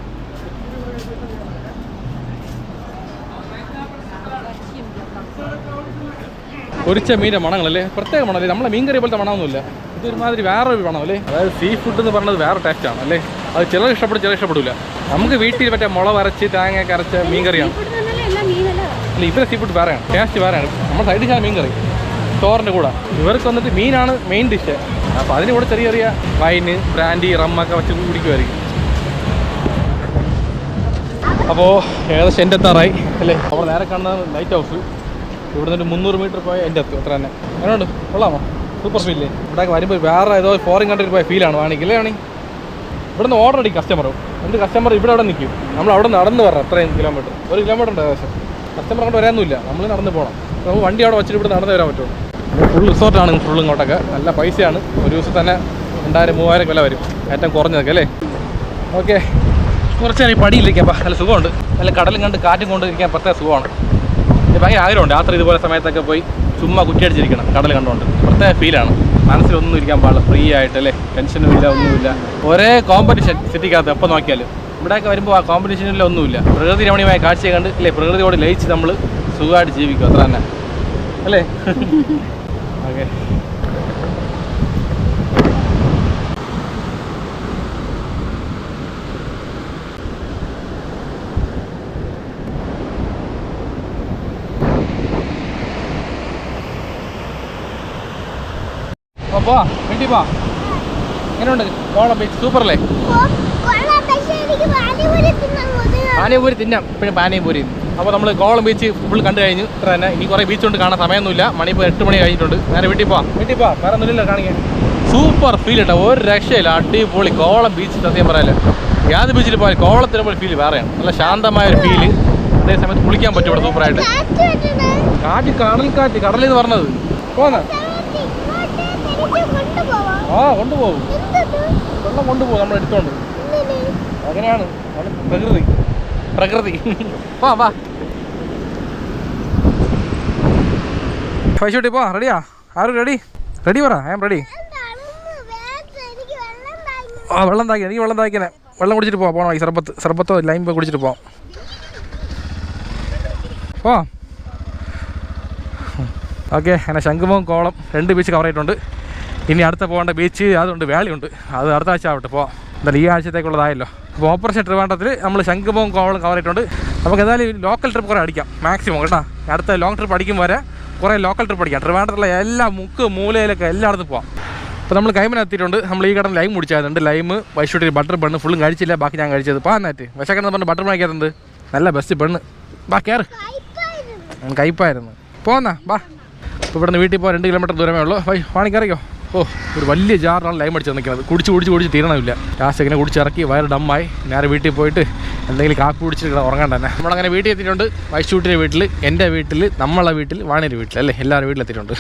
പൊരിച്ച മീന്റെ മണങ്ങളല്ലേ? പ്രത്യേക മണമല്ലേ? നമ്മളെ മീൻ കറി പോലത്തെ മണമൊന്നുമില്ല. ഇതൊരുമാതിരി വേറൊരു അല്ലേ അതായത് സീ ഫുഡ് എന്ന് പറയുന്നത് വേറെ ടേസ്റ്റാണ് അല്ലേ? അത് ചിലർ ഇഷ്ടപ്പെടും ചിലർ ഇഷ്ടപ്പെടില്ല നമുക്ക് വീട്ടിൽ മറ്റേ മുള അരച്ച് തേങ്ങ അരച്ച മീൻ കറിയാണ് ഇവിടെ എല്ലാം മീനല്ല അല്ല. ഇവരെ സീ ഫുഡ് വേറെയാണ്. ടേസ്റ്റ് വേറെയാണ്. നമ്മൾ സൈഡിൽ മീൻ കറി ചോറിന്റെ കൂടെ. ഇവർക്ക് വന്നിട്ട് മീനാണ് മെയിൻ ഡിഷ് അപ്പോൾ അതിന് കൂടെ ചെറിയ ചെറിയ വൈന് ബ്രാൻഡി റമ്മൊക്കെ വെച്ച് കുടിക്കുമായിരിക്കും. അപ്പോൾ ഏകദേശം എന്റെ എത്താറായി അല്ലേ? അവിടെ നേരെ കാണുന്ന ലൈറ്റ് ഹൗസ് ഇവിടെ നിന്ന് ഒരു മുന്നൂറ് മീറ്റർ പോയ എന്റെ എത്തും അത്ര തന്നെ. എങ്ങനെയുണ്ട്? കൊള്ളാമോ? സൂപ്പർ ഫീല്ലേ ഇവിടെ വരുമ്പോൾ വേറെ ഏതോ ഫോറിൻ കൺട്രിയിൽ പോയ ഫീലാണ് വേണമെങ്കിൽ അല്ലേ വാണി? ഇവിടെ നിന്ന് ഓർഡർ അടിക്കും കസ്റ്റമർ എന്നിട്ട് കസ്റ്റമർ ഇവിടെ അവിടെ നിൽക്കും. നമ്മൾ അവിടെ നടന്ന് വരാം അത്രയും കിലോമീറ്റർ ഒരു കിലോമീറ്റർ ഉണ്ട് ഏകദേശം. കസ്റ്റമർ അങ്ങോട്ട് വരാനൊന്നുമില്ല. നമ്മൾ നടന്ന് പോകണം നമുക്ക് വണ്ടി അവിടെ വെച്ചിട്ട് ഇവിടെ നടന്ന് വരാൻ പറ്റുള്ളൂ. ഫുൾ റിസോർട്ടാണ് ഫുൾ ഇങ്ങോട്ടൊക്കെ. നല്ല പൈസയാണ്. ഒരു ദിവസം തന്നെ രണ്ടായിരം മൂവായിരം വില വരും. ഏറ്റവും കുറഞ്ഞതൊക്കെ അല്ലേ? ഓക്കെ കുറച്ച് നേരം ഈ നല്ല സുഖമുണ്ട്. നല്ല കടലും കണ്ട് കാറ്റും കൊണ്ടിരിക്കാൻ പ്രത്യേക സുഖമാണ്. ഭയങ്കര ആഗ്രഹമുണ്ട്. രാത്രി ഇതുപോലെ സമയത്തൊക്കെ പോയി ചുമ്മാ കുറ്റിയടിച്ചിരിക്കണം. കടൽ കണ്ടുകൊണ്ട് പ്രത്യേക ഫീലാണ് മനസ്സിലൊന്നും ഇരിക്കാൻ പാടില്ല. ഫ്രീ ആയിട്ട് അല്ലേ? ടെൻഷനും ഇല്ല ഒന്നുമില്ല. ഒരേ കോമ്പറ്റീഷൻ സിറ്റിക്കകത്ത് എപ്പോൾ നോക്കിയാലും. ഇവിടെയൊക്കെ വരുമ്പോൾ ആ കോമ്പറ്റീഷനിൽ ഒന്നുമില്ല. പ്രകൃതി രമണീയമായ കാഴ്ചയെ കണ്ട് അല്ലേ? പ്രകൃതിയോട് ലയിച്ച് നമ്മൾ സുഖമായിട്ട് ജീവിക്കും. അത്ര തന്നെ. അല്ലേ? ഓക്കെ പോ വീട്ടിൽ പോവാ എങ്ങനെയുണ്ട്? കോളം ബീച്ച് എനിക്ക് പാനിപൂരി തിന്നാം. പിന്നെ പാനീപൂരി. അപ്പോൾ നമ്മൾ കോളം ബീച്ച് ഫുൾ കണ്ടു കഴിഞ്ഞു. ഇത്ര തന്നെ. ഇനി കുറേ ബീച്ച് കൊണ്ട് കാണാൻ സമയമൊന്നുമില്ല. മണി ഇപ്പോൾ എട്ട് മണി കഴിഞ്ഞിട്ടുണ്ട്. നേരെ വീട്ടിൽ പോവാം. വീട്ടിൽ പോവാം. വേറെ ഒന്നുമില്ല കാണിക്കാൻ. സൂപ്പർ ഫീൽ കേട്ടോ ഒരു രക്ഷയില്ല. അടിപൊളി കോളം ബീച്ച് സത്യം പറയാല്ലേ യാത് ബീച്ചിൽ പോയാൽ കോളത്തിന് പോലെ ഫീൽ വേറെയാണ്. നല്ല ശാന്തമായ ഒരു ഫീൽ അതേ സമയത്ത് കുളിക്കാൻ പറ്റും ഇവിടെ സൂപ്പറായിട്ട്. കാറ്റ് കടൽ കാറ്റ് കടലിൽ നിന്ന് പറഞ്ഞത്. പോന്നാ സമയത്ത് ഇങ്ങോട്ട് തിരിച്ച് കൊണ്ടുപോവാം. ആ കൊണ്ടുപോകും? വെള്ളം കൊണ്ടുപോകും നമ്മൾ എടുത്തോണ്ട്? അങ്ങനെയാണ്. പ്രകൃതി. പ്രകൃതി. വാ വാ. പൈസ പോ റെഡിയാ ആരും റെഡി റെഡി പറ ഐ എം റെഡി. ആ വെള്ളം താക്കി എനിക്ക് വെള്ളം താക്കിനെ വെള്ളം കുടിച്ചിട്ട് പോവാം പോകണം ഈ സർബത്ത് സർബത്തോ ലൈം പോയി കുടിച്ചിട്ട് പോവാം. പോ. ഓക്കെ അങ്ങനെ ശംഖുമുഖം കോളം രണ്ട് ബീച്ച് കവർ ചെയ്തിട്ടുണ്ട് ഇനി അടുത്ത പോകേണ്ട ബീച്ച് അതുണ്ട് വേളിയുണ്ട് അത് അടുത്ത ആഴ്ച ആവട്ടെ പോവാം. എന്തായാലും ഈ ആഴ്ചത്തേക്കുള്ളതായല്ലോ. അപ്പോൾ ഓപ്പറേഷൻ ട്രിവാണ്ടത്തിൽ നമ്മൾ ശംഖുമുഖം കവർ ചെയ്തിട്ടുണ്ട്. നമുക്ക് ഏതായാലും ലോക്കൽ ട്രിപ്പ് കുറേ അടിക്കാം മാക്സിമം കേട്ടോ. അടുത്ത ലോങ് ട്രിപ്പ് അടിക്കും വരെ കുറേ ലോക്കൽ ട്രിപ്പ് അടിക്കാം. ട്രിവാണ്ടത്തിലെ എല്ലാ മുക്ക് മൂലയിലൊക്കെ എല്ലായിടത്തും പോവാം. അപ്പോൾ നമ്മൾ കൈമന എത്തിയിട്ടുണ്ട്. നമ്മൾ ഈ കടന്ന് ലൈം കുടിച്ചായിരുന്നു ലൈം വൈഷൂട്ടി ബട്ടർ ബണ്ണ് ഫുള്ളും കഴിച്ചില്ല. ബാക്കി ഞാൻ കഴിച്ചത് പാ നാറ്റ് വിശക്കെന്ന് പറഞ്ഞ് ബട്ടർ മേക്കാറുണ്ട് നല്ല ബെസ്റ്റ് ബണ്ണ് ബാ കയറ്. കയ്പായിരുന്നു. പോന്നാ ബാ. ഇപ്പോൾ ഇവിടുന്ന് വീട്ടിൽ പോകാൻ രണ്ട് കിലോമീറ്റർ ദൂരമേ ഉള്ളൂ. വൈ വാണിക്കറിയോ ഓ ഒരു വലിയ ജാറാണ് ലൈം അടിച്ച് നിൽക്കുന്നത് കുടിച്ച് കുടിച്ച് കുടിച്ച് തീരണമില്ല. ലാസ്റ്റ് ഇങ്ങനെ കുടിച്ചിറക്കി വയറ് ഡമ്മായി. നേരെ വീട്ടിൽ പോയിട്ട് എന്തെങ്കിലും കാപ്പി കുടിച്ചിട്ട് ഉറങ്ങാൻ തന്നെ. നമ്മളങ്ങനെ വീട്ടിൽ എത്തിയിട്ടുണ്ട്. വൈശൂട്ടിന്റെ വീട്ടിൽ എന്റെ വീട്ടിൽ നമ്മളെ വീട്ടിൽ വാണിയുടെ വീട്ടിൽ അല്ലേ? എല്ലാവരും വീട്ടിലെത്തിയിട്ടുണ്ട്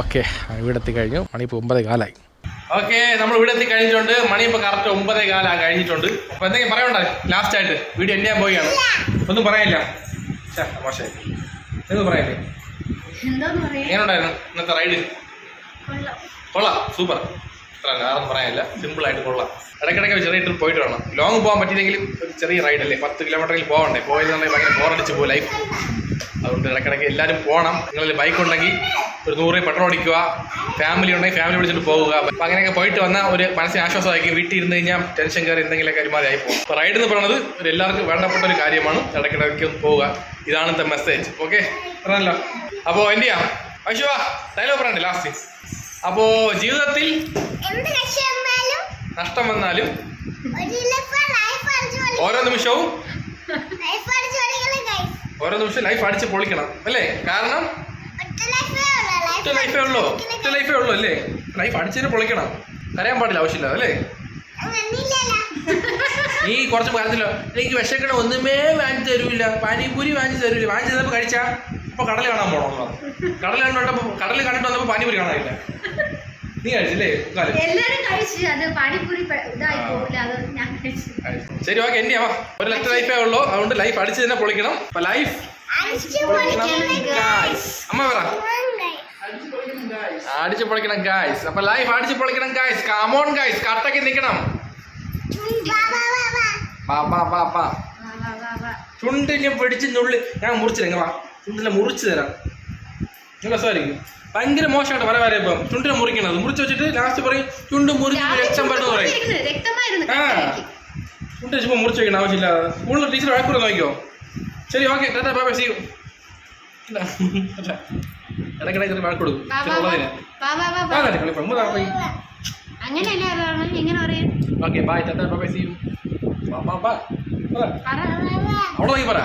ഓക്കെ വീടെത്തി എത്തിക്കഴിഞ്ഞു മണി ഇപ്പോൾ ഒമ്പത് കാലായി. ഓക്കെ നമ്മൾ ഇവിടെ എത്തി കഴിഞ്ഞിട്ടുണ്ട്. മണി ഇപ്പോൾ കറക്റ്റ് ഒമ്പതേ കാലം കഴിഞ്ഞിട്ടുണ്ട്. അപ്പോൾ എന്തെങ്കിലും പറയണ്ടേ ലാസ്റ്റ് ആയിട്ട്. വീഡിയോ എന്റെ പോയാണ് ഒന്നും പറയാനില്ല. മോശമായി. ഒന്നും പറയാനില്ലേ? എങ്ങനെയുണ്ടായിരുന്നു ഇന്നത്തെ റൈഡ്? കൊള്ളാം. സൂപ്പർ. അത്ര വേറൊന്നും പറയാനില്ല. സിമ്പിൾ ആയിട്ട് കൊള്ളാം. ഇടയ്ക്കിടയ്ക്ക് ചെറിയ ട്രിപ്പ് പോയിട്ട് വേണം ലോങ് പോകാൻ പറ്റിയില്ലെങ്കിലും ഒരു ചെറിയ റൈഡ് അല്ലേ? പത്ത് കിലോമീറ്ററിൽ പോകണ്ടേ? പോയതെന്നുണ്ടെങ്കിൽ ഭയങ്കര ബോറടിച്ച് പോകും ലൈഫ് അതുകൊണ്ട് ഇടയ്ക്കിടയ്ക്ക് എല്ലാവരും പോകണം നിങ്ങളിൽ ബൈക്ക് ഉണ്ടെങ്കിൽ ഒരു നൂറ് പെട്രോൾ അടിക്കുക. ഫാമിലി ഉണ്ടെങ്കിൽ ഫാമിലി വിളിച്ചിട്ട് പോവുക. അപ്പം അങ്ങനെയൊക്കെ പോയിട്ട് വന്നാൽ ഒരു മനസ്സിന് ആശ്വാസമായിരിക്കും വീട്ടിൽ ഇരുന്ന് കഴിഞ്ഞാൽ ടെൻഷൻ കയറി എന്തെങ്കിലുമൊക്കെ ഒരുമാതിരി ആയി പോകും. അപ്പോൾ റൈഡ് എന്ന് പറയുന്നത് ഒരു എല്ലാവർക്കും വേണ്ടപ്പെട്ട ഒരു കാര്യമാണ്. ഇടയ്ക്കിടയ്ക്ക് പോവുക. ഇതാണ് ഇന്നത്തെ മെസ്സേജ് ഓക്കെ പറഞ്ഞല്ലോ. അപ്പോൾ എന്തിയാ അശുവാ ഡയലോഗ് പറയണ്ടേ? ലാസ്റ്റ് അപ്പോൾ ജീവിതത്തിൽ നഷ്ടം വന്നാലും ഓരോ നിമിഷവും. ഓരോ നിമിഷം ലൈഫ് അടിച്ച് പൊളിക്കണം അല്ലേ കാരണം ഒറ്റ ലൈഫേ ഉള്ളൂ. ഒറ്റ ലൈഫേ ഉള്ളൂ അല്ലേ ലൈഫ് അടിച്ചിട്ട് പൊളിക്കണം കരയാൻ പാടില്ല ആവശ്യമില്ല അല്ലേ. നീ കുറച്ച് കാര്യത്തിലോ എനിക്ക് വിശക്കണ ഒന്നുമേ വാങ്ങിച്ചു തരൂല പാനിപൂരി വാങ്ങിച്ചു തരൂല വാങ്ങിച്ചു തന്നപ്പോൾ കഴിച്ചാ ഇപ്പൊ കടൽ കാണാൻ പോകണം കടൽ കണ്ടപ്പോ കടൽ കണ്ടിട്ട് വന്നപ്പോ പാനിപൂരി കാണാനില്ല. നീ കഴിച്ചില്ലേ? എല്ലാരും കഴിച്ചു. അത് ഇതായി പോകില്ല ഞാൻ കഴിച്ചു. ശരി ഓക്കെ എന്റെ ഒരു ലക്ഷ ലൈഫേ ഉള്ളൂ. അതുകൊണ്ട് ലൈഫ് അടിച്ചു തന്നെ പൊളിക്കണം. അപ്പൊ ലൈഫ് അടിച്ചു പൊളിക്കണം guys. അമ്മ പറ. അടിച്ചു പൊളിക്കണം ഗായ്സ് അപ്പൊ ലൈഫ് അടിച്ചു പൊളിക്കണം ഗായ്സ് കമോൺ ഗായ്സ് കട്ടക്ക് നിൽക്കണം വാ, വാ. വാ, വാ, വാ. ചുണ്ടിനെ പിടിച്ച് നുള്ളി. ഞാൻ മുറിച്ചില്ല വാ. ചുണ്ടിനെ മുറിച്ച് തരാം. നല്ല രസമായിരിക്കും ഭയങ്കര മോശമായിട്ട് വര വരെ ഇപ്പം. ചുണ്ടിനെ മുറിക്കണത് മുറിച്ച് വെച്ചിട്ട് ലാസ്റ്റ് പറയും ചുണ്ട് മുറിച്ച് രക്തം പറഞ്ഞു പറയും. ആ. ചുണ്ട് വെച്ചപ്പോൾ മുറിച്ച് വെക്കണം ആവശ്യമില്ല സ്കൂളിൽ ടീച്ചർ വഴക്കൂടെ നോക്കിയോ ശരി okay tata bye bye see ഇടയ്ക്കിടയ്ക്ക് വഴക്ക് കൊടുക്കും. കളി അങ്ങനെയല്ലേ okay bye tata bye bye see you ബാ ബാ ബാ പറ